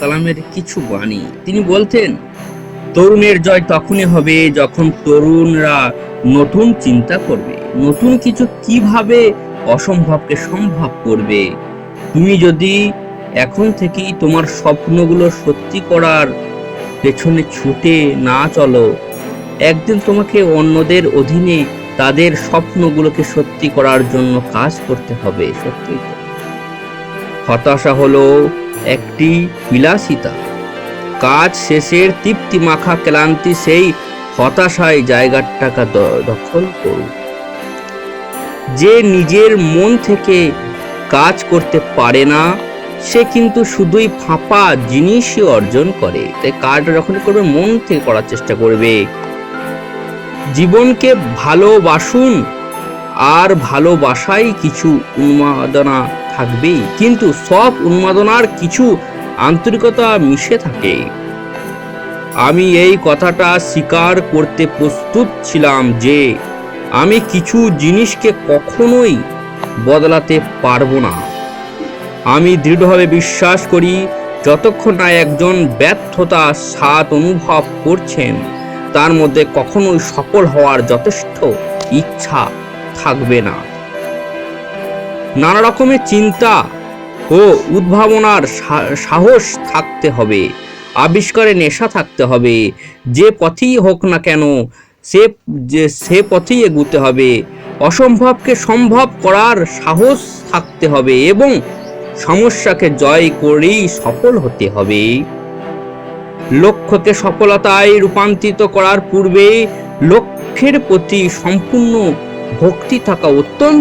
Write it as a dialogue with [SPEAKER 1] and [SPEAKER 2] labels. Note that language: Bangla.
[SPEAKER 1] কালামের কিছু বাণী। তিনি বলতেন, তরুণের জয় তখনই হবে যখন তরুণরা নতুন চিন্তা করবে। নতুন কিছু কীভাবে অসম্ভবকে সম্ভব করবে? তুমি যদি এখন থেকেই তোমার স্বপ্নগুলো সত্যি করার পেছনে ছুটে না চলো, একদিন তোমাকে অন্যদের অধীনে তাদের স্বপ্নগুলোকে সত্যি করার জন্য কাজ করতে হবে সত্যি হতাশা হলো একটি বিলাসিতা। কাজ শেষের তৃপ্তি মাখা ক্লান্তি সেই হতাশায় জায়গাটাকে দ- দখল করুক যে নিজের মন থেকে কাজ করতে পারে না, সে কিন্তু শুধুই ফাঁপা জিনিসই অর্জন করে। তাই কাজ যখন করবে, মন থেকে করার চেষ্টা করবে। জীবনকে ভালোবাসুন, আর ভালোবাসাই কিছু উন্মাদনা থাকবেই। কিন্তু সব উন্মাদনার কিছু আন্তরিকতা মিশে থাকে। আমি এই কথাটা স্বীকার করতে প্রস্তুত ছিলাম যে আমি কিছু জিনিসকে কখনোই বদলাতে পারব না। আমি দৃঢ়ভাবে বিশ্বাস করি, যতক্ষণ না একজন ব্যর্থতা স্বাদ অনুভব করছেন, তার মধ্যে কখনোই সফল হওয়ার যথেষ্ট ইচ্ছা থাকবে না। নানা রকমের চিন্তা ও উদ্ভাবনার সাহস থাকতে হবে, আবিষ্কারে নেশা থাকতে হবে, যে পথেই হোক না কেন, সে, যে, সে পথেই এগুতে হবে। অসম্ভবকে সম্ভব করার সাহস থাকতে হবে এবং সমস্যাকে জয় করেই সফল হতে হবে। লক্ষ্যকে সফলতায় রূপান্তরিত করার পূর্বে লক্ষ্যের প্রতি সম্পূর্ণ ভক্তি থাকা অত্যন্ত